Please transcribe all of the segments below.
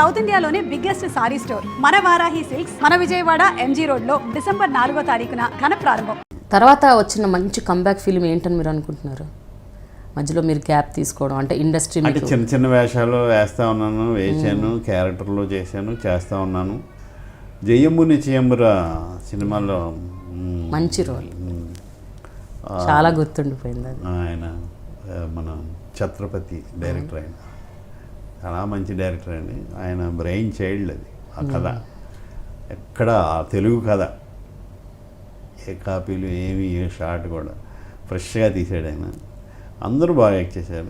South ఇండియాలోనే biggest sorry store. మన Varahi silks మన విజయవాడ ఎంజీ రోడ్లో డిసెంబర్ నాలుగో తారీఖున ఘన ప్రారంభం. తర్వాత వచ్చిన మంచి కంబ్యాక్ ఫిల్మ్ ఏంటని మీరు అనుకుంటున్నారు? మధ్యలో మీరు గ్యాప్ తీసుకోవడం అంటే ఇండస్ట్రీ అంటే చిన్న చిన్న వేషాలు వేస్తూ ఉన్నాను వేసాను క్యారెక్టర్లు చేశాను చేస్తూ ఉన్నాను. జయమ్ము నిచయమురా సినిమాలో మంచి రోల్ చాలా గుర్తుండిపోయింది ఆయన మన ఛత్రపతి డైరెక్టర్ ఆయన. చాలా మంచి డైరెక్టర్ అండి. ఆయన బ్రెయిన్ చైల్డ్ అది ఆ కథ. ఎక్కడ ఆ తెలుగు కథ. ఏ కాపీలు ఏమి ఏ షార్ట్ కూడా ఫ్రెష్గా తీసాడు ఆయన. అందరూ బాగా యాక్ట్ చేశారు.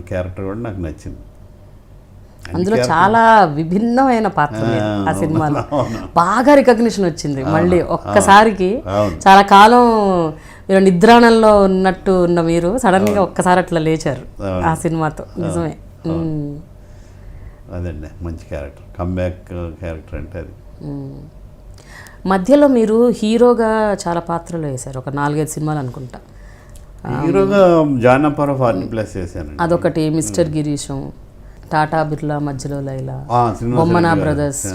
క్యారెక్టర్ కూడా నాకు నచ్చింది. అందులో చాలా విభిన్నమైన పాత్ర ఆ, సినిమాలో. బాగా రికగ్నిషన్ వచ్చింది. మళ్ళీ ఒక్కసారికి. చాలా కాలం మీరు నిద్రాణంలో ఉన్నట్టు ఉన్న మీరు సడన్గా ఒక్కసారి అట్లా లేచారు. ఆ సినిమాతో. నిజమే. అదండి మంచి క్యారెక్టర్ కమ్బ్యాక్ క్యారెక్టర్ అంటే అది. మధ్యలో మీరు హీరోగా చాలా పాత్రలు వేశారు ఒక నాలుగైదు సినిమాలు అనుకుంటా. హీరోగా జానపర ఫార్టీ ప్లస్ చేశానండి. అదొకటి మిస్టర్ గిరీశం టాటా బిర్లా మధ్యలో లైలా బొమ్మనా. బ్రదర్స్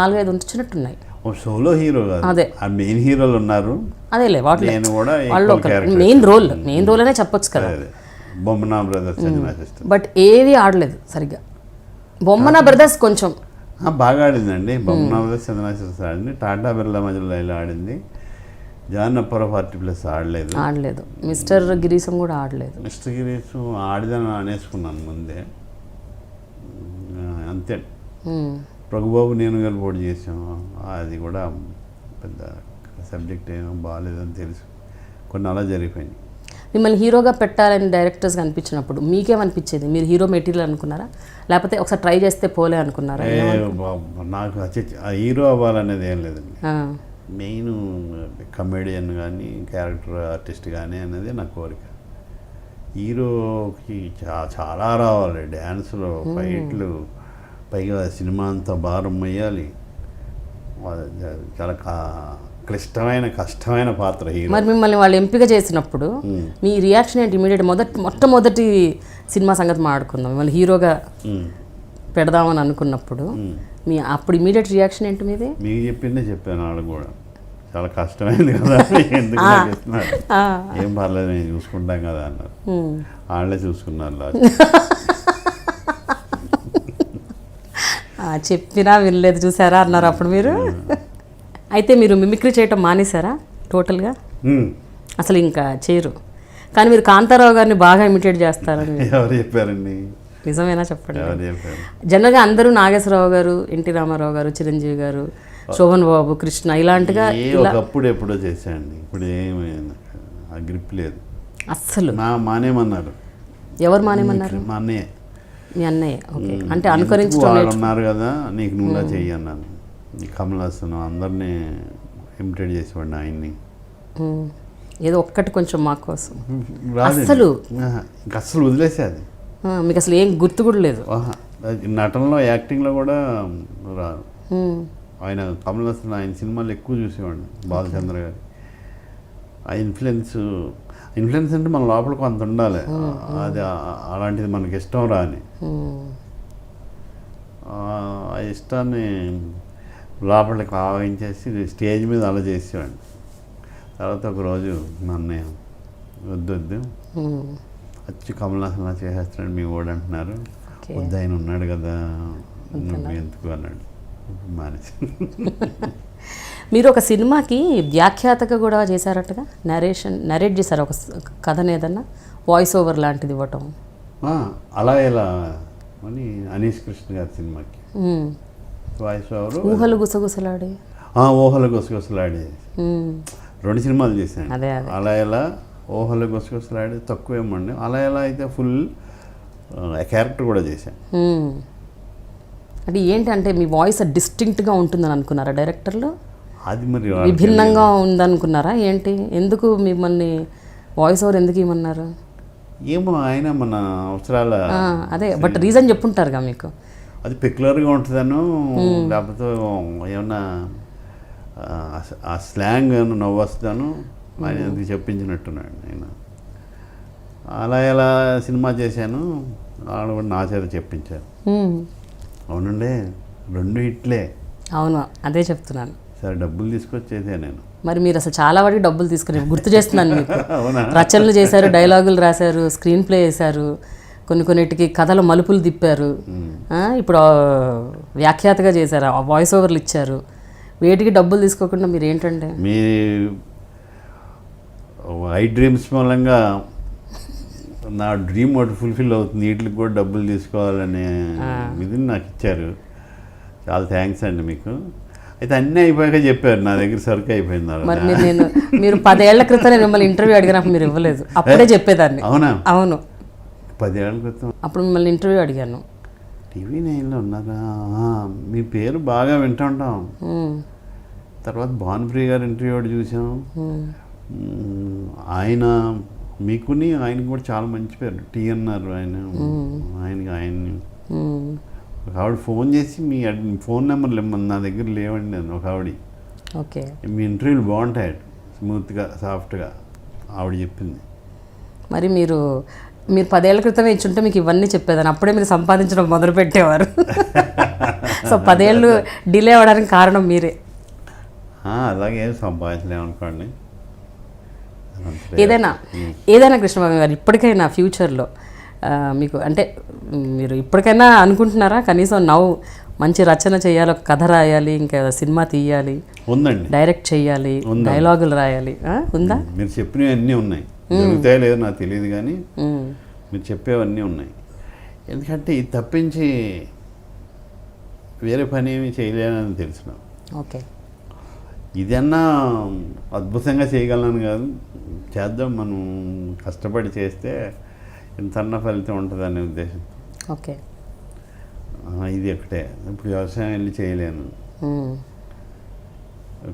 నాలుగైదు వచ్చినట్టున్నాయి ఓ సోలో హీరో అదే. మెయిన్ హీరోలు ఉన్నారు. అదేలే వాటిలో నేను కూడా వాళ్ళు ఒక. మెయిన్ రోల్ మెయిన్ రోల్ అనే చెప్పొచ్చు కదా. బొమ్మనా బ్రదర్స్ బట్ ఏవి ఆడలేదు సరిగ్గా. బొమ్మన బ్రదర్స్ కొంచెం. బాగా ఆడిందండి. బొమ్మనా బ్రదర్స్ సిస్టర్ ఆడింది. టాటా బిర్లా మధ్యలో ఇలా ఆడింది. జానపర ఫార్టీ ప్లస్ ఆడలేదు. ఆడలేదు. మిస్టర్ గిరీశం కూడా ఆడలేదు. మిస్టర్ గిరీష్ ఆడిదని అనేసుకున్నాను ముందే. అంతే. ఉమ్. రఘుబాబు నేను గారు పోటీ చేసాము అది కూడా పెద్ద సబ్జెక్ట్ ఏమో బాగాలేదని తెలుసు. కొన్ని అలా జరిగిపోయింది మిమ్మల్ని హీరోగా పెట్టాలని డైరెక్టర్స్ అనిపించినప్పుడు మీకేమనిపించేది? మీరు హీరో మెటీరియల్ అనుకున్నారా? లేకపోతే ఒకసారి ట్రై చేస్తే పోలే అనుకున్నారా? నాకు హీరో అవ్వాలనేది ఏం లేదండి. మెయిన్ కమెడియన్ కానీ క్యారెక్టర్ ఆర్టిస్ట్ కానీ అనేది నా కోరిక. హీరోకి చా చాలా రావాలి. డ్యాన్సులు ఫైట్లు పైగా సినిమా అంతా భారం మొయ్యాలి వా- చాలా కా- క్లిష్టమైన కష్టమైన పాత్ర హీరో. మరి మిమ్మల్ని వాళ్ళు ఎంపిక చేసినప్పుడు మీ రియాక్షన్ ఏంటి ఇమీడియట్ మొదటి మొట్టమొదటి సినిమా సంగతి మాట్లాడుకుందాం. మిమ్మల్ని హీరోగా. పెడదామని అనుకున్నప్పుడు మీ అప్పుడు ఇమీడియట్ రియాక్షన్ ఏంటి మీది? మీకు చెప్పిందే చెప్పాను వాళ్ళు కూడా. చాలా కష్టమైంది కదా ఎందుకు. ఏం పర్లేదు నేను చూసుకుంటాం కదా అన్నారు. వాళ్ళే చూసుకున్నారు చెప్పినా వినలేదు చూసారా అన్నారు అప్పుడు మీరు? అయితే మీరు మిమిక్రీ చేయటం మానేశారా? టోటల్గా. అసలు ఇంకా చేయరు. కానీ మీరు కాంతారావు గారిని బాగా ఇమిటేట్ చేస్తారని. ఎవరు చెప్పారండి? నిజమేనా చెప్పండి? జనరల్గా అందరూ నాగేశ్వరరావు గారు ఎన్టీ రామారావు గారు చిరంజీవి గారు శోభన్ బాబు కృష్ణ ఇలాంటిగా ఒకప్పుడు ఎప్పుడో చేశానండి ఇప్పుడు ఏమి ఆ గ్రిప్ లేదు. అస్సలు. నా మానేమన్నారు. ఎవరు మానేమన్నారు? మా అన్నయ్య. మీ అన్నయ్య. ఓకే. అంటే ఉన్నారు కదా నీకు నువ్వులా చెయ్యి అన్నాను కమల్ హాసన్ అందరినీ ఇమిటేట్ చేసేవాడిని ఆయన్ని. ఏదో ఒక్కటి కొంచెం మా కోసం. ఇంక అస్సలు వదిలేసేది మీకు అసలు ఏం గుర్తు కూడా లేదు. నటనలో యాక్టింగ్లో కూడా రాదు. ఆయన కమల్ హాసన్ ఆయన సినిమాలు ఎక్కువ చూసేవాడిని బాలచంద్ర గారి. ఆ ఇన్ఫ్లుయెన్స్ ఇన్ఫ్లుయెన్స్ అంటే మన లోపల కొంత ఉండాలి. అది అలాంటిది మనకి ఇష్టం రాని. ఆ ఇష్టాన్ని లోపలికి ఆవహించేసి స్టేజ్ మీద అలా చేసేవాడిని. తర్వాత ఒకరోజు మా అన్నయ్య వద్దు వద్దు ఉమ్. వచ్చి కమల్ హాసన్ అలా చేసేస్తున్నాడు మీ ఓడు అంటున్నారు. వద్దు ఆయన ఉన్నాడు కదా నువ్వు ఎందుకు అన్నాడు. మానేసి. మీరు ఒక సినిమాకి వ్యాఖ్యాతగా కూడా చేశారటగా? నరేషన్ నరేట్ చేశారు ఒక కథను ఏదన్నా? వాయిస్ ఓవర్ లాంటిది ఇవ్వటం. అలా ఇలా అని అనీష్ కృష్ణ గారి సినిమాకి. వాయిస్ ఓవర్ ఊహలు గుసగుసలాడి. ఊహల గుసగుసలాడి. రెండు సినిమాలు చేశాను. అలా ఎలా ఊహల గుసగుసలాడి తక్కువ ఏమండి అలా ఎలా అయితే ఫుల్ క్యారెక్టర్ కూడా చేశాను. అంటే ఏంటంటే మీ వాయిస్ డిస్టింక్ట్గా ఉంటుందని అనుకున్నారా డైరెక్టర్లు? అది మరి విభిన్నంగా ఉందనుకున్నారా? ఏంటి? ఎందుకు మిమ్మల్ని వాయిస్ ఓవర్ ఎందుకు ఇవ్వమన్నారు ఏమో ఆయన మన అవసరాల అదే. బట్ రీజన్ చెప్పుంటారుగా మీకు. అది పెక్యులర్గా ఉంటుందను లేకపోతే ఏమన్నా ఆ, స్లాంగ్ ఏమన్నా నవ్వొస్తాను ఆయన ఎందుకు చెప్పించినట్టున్నాడు నేను అలా ఎలా సినిమా చేశాను వాళ్ళు కూడా నా చేత చెప్పించారు. అవునండి రెండు హిట్లే. అవును అదే చెప్తున్నాను. సరే డబ్బులు తీసుకొచ్చేదే నేను. మరి మీరు అసలు చాలా వాటికి డబ్బులు తీసుకుని గుర్తు చేస్తున్నాను మీకు. రచనలు చేశారు డైలాగులు రాశారు స్క్రీన్ ప్లే చేశారు కొన్ని కొన్నిటికి కథల మలుపులు తిప్పారు. ఇప్పుడు వ్యాఖ్యాతగా చేశారు. ఆ వాయిస్ ఓవర్లు ఇచ్చారు. వేటికి డబ్బులు తీసుకోకుండా మీరు ఏంటంటే మీ ఐ డ్రీమ్స్ మూలంగా నా డ్రీమ్ ఒకటి ఫుల్ఫిల్ అవుతుంది. వీటికి కూడా డబ్బులు తీసుకోవాలనే ఇది నాకు ఇచ్చారు. చాలా థ్యాంక్స్ అండి మీకు. అయితే అన్నీ అయిపోయాక చెప్పారు. నా దగ్గర సరుకు అయిపోయింది మరి నేను మీరు పదేళ్ళ క్రితం మిమ్మల్ని ఇంటర్వ్యూ అడిగినప్పుడు మీరు ఇవ్వలేదు. అప్పుడే చెప్పేదాన్ని. అవునా? అవును. పదేళ్ళ క్రితం. అప్పుడు మిమ్మల్ని ఇంటర్వ్యూ అడిగాను. టీవీ నైన్లో ఉన్నారా? మీ పేరు బాగా వింటుంటాం. తర్వాత భానుప్రియ గారి ఇంటర్వ్యూ ఒకటి చూసాం. ఆయన మీకుని ఆయనకు కూడా చాలా మంచి పేరు. టీ అన్నారు ఆయన ఆయనకి ఆయన్ని. ఒక ఆవిడ ఫోన్ చేసి మీ అడ్- ఫోన్ నెంబర్లు ఇమ్మని నా దగ్గర లేవండి నేను ఒక ఆవిడ ఓకే. మీ ఇంటర్వ్యూలు బాగుంటాయి స్మూత్గా సాఫ్ట్గా ఆవిడ చెప్పింది. మరి మీరు మీరు పదేళ్ళ క్రితమే ఇచ్చుంటే మీకు ఇవన్నీ చెప్పేదాన్ని. అప్పుడే మీరు సంపాదించడం మొదలు పెట్టేవారు సో పదేళ్ళు డిలే అవ్వడానికి కారణం మీరే. అలాగే ఏం సంపాదించలేమనుకోండి అంతే. ఏదైనా ఏదైనా కృష్ణబాబు గారు ఇప్పటికైనా ఫ్యూచర్లో మీకు అంటే మీరు ఇప్పటికైనా అనుకుంటున్నారా? కనీసం నవ్వు మంచి రచన చేయాలి ఒక కథ రాయాలి ఇంకా సినిమా తీయాలి ఉందండి. డైరెక్ట్ చేయాలి డైలాగులు రాయాలి? ఉందా? మీరు చెప్పినవి అన్నీ ఉన్నాయి. జరుగుతాయో లేదో నాకు తెలియదు కానీ మీరు చెప్పేవన్నీ ఉన్నాయి. ఎందుకంటే ఇది తప్పించి వేరే పని ఏమి చేయలేనని తెలిసిన. ఓకే. ఇదన్నా అద్భుతంగా చేయగలను కాదు. చేద్దాం మనం కష్టపడి చేస్తే ఇంతన్న ఫలితం ఉంటుందనే ఉద్దేశం. ఓకే. ఇది ఒకటే. ఇప్పుడు వ్యవసాయం వెళ్ళి చేయలేను.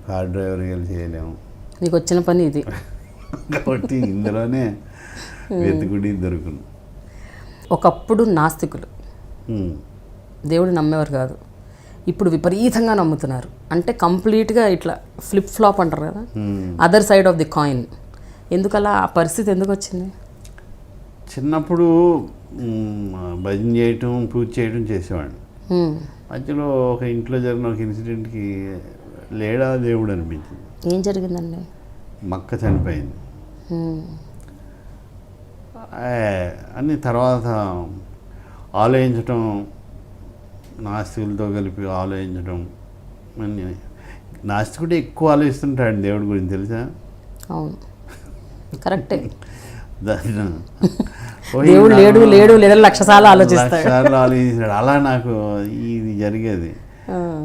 కార్ డ్రైవర్ వెళ్ళి చేయలేము. మీకు వచ్చిన పని ఇది. కాబట్టి ఇందులోనే వెతుకుడి దొరుకును. ఒకప్పుడు నాస్తికులు. దేవుడు నమ్మేవారు కాదు. ఇప్పుడు విపరీతంగా నమ్ముతున్నారు. అంటే కంప్లీట్గా ఇట్లా ఫ్లిప్ ఫ్లాప్ అంటారు కదా. Other side of the coin. ఎందుకలా? ఆ పరిస్థితి ఎందుకు వచ్చింది? చిన్నప్పుడు భజన చేయటం పూజ చేయటం చేసేవాడిని. మధ్యలో ఒక ఇంట్లో జరిగిన ఒక ఇన్సిడెంట్కి లేడా దేవుడు అనిపించింది. ఏం జరిగిందండి? మక్క చనిపోయింది. హ్మ్. ఆ, అని తర్వాత ఆలోచించటం నాస్తికులతో కలిపి ఆలోచించటం అన్ని నాస్తికుడే ఎక్కువ ఆలోచిస్తుంటాడు దేవుడి గురించి తెలుసా? అవును. కరెక్టే. దేవుడు లేడు లేడు లేదని లక్ష సార్లు ఆలోచిస్తాడు. లక్షసార్లు ఆలోచించాడు అలా నాకు ఇది జరిగేది.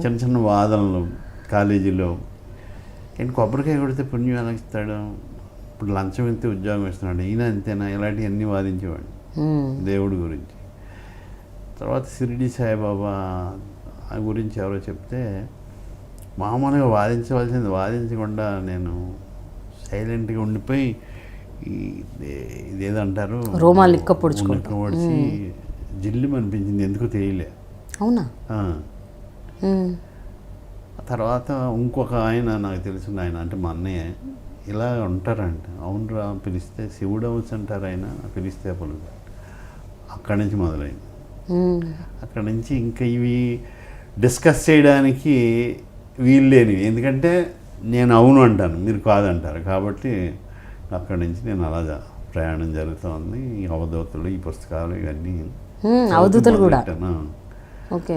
చిన్న చిన్న వాదనలు కాలేజీలో ఏంటి కొబ్బరికాయ కొడితే పుణ్యం ఎలా ఇస్తాడు? ఇప్పుడు లంచం ఇస్తే ఉద్యోగం ఇస్తున్నాడు. ఈయన అంతేనా? ఇలాంటివన్నీ వాదించేవాడు. దేవుడి గురించి. తర్వాత షిరిడి సాయిబాబా ఆ గురించి ఎవరో చెప్తే మామూలుగా వాదించవలసింది వాదించకుండా నేను సైలెంట్గా ఉండిపోయి ఇదేదంటారు? రోమాలు. నిక్క పొడిచి జిల్లు అనిపించింది. ఎందుకో తెలియలే. అవునా? తర్వాత ఇంకొక ఆయన నాకు తెలిసిన ఆయన అంటే మా అన్నయ్య ఇలా ఉంటారంట. అవునరా పిలిస్తే శివుడు అవచ్చు అంటారు ఆయన పిలిస్తే పలుకు అక్కడి నుంచి మొదలైంది. అక్కడ నుంచి ఇంకా ఇవి డిస్కస్ చేయడానికి వీలు లేనివి. ఎందుకంటే నేను అవును అంటాను మీరు కాదంటారు. కాబట్టి అక్కడి నుంచి నేను అలా ప్రయాణం జరుగుతూ ఉంది ఈ అవధూతలు ఈ పుస్తకాలు ఇవన్నీ. అవధూతలు కూడా. ఓకే.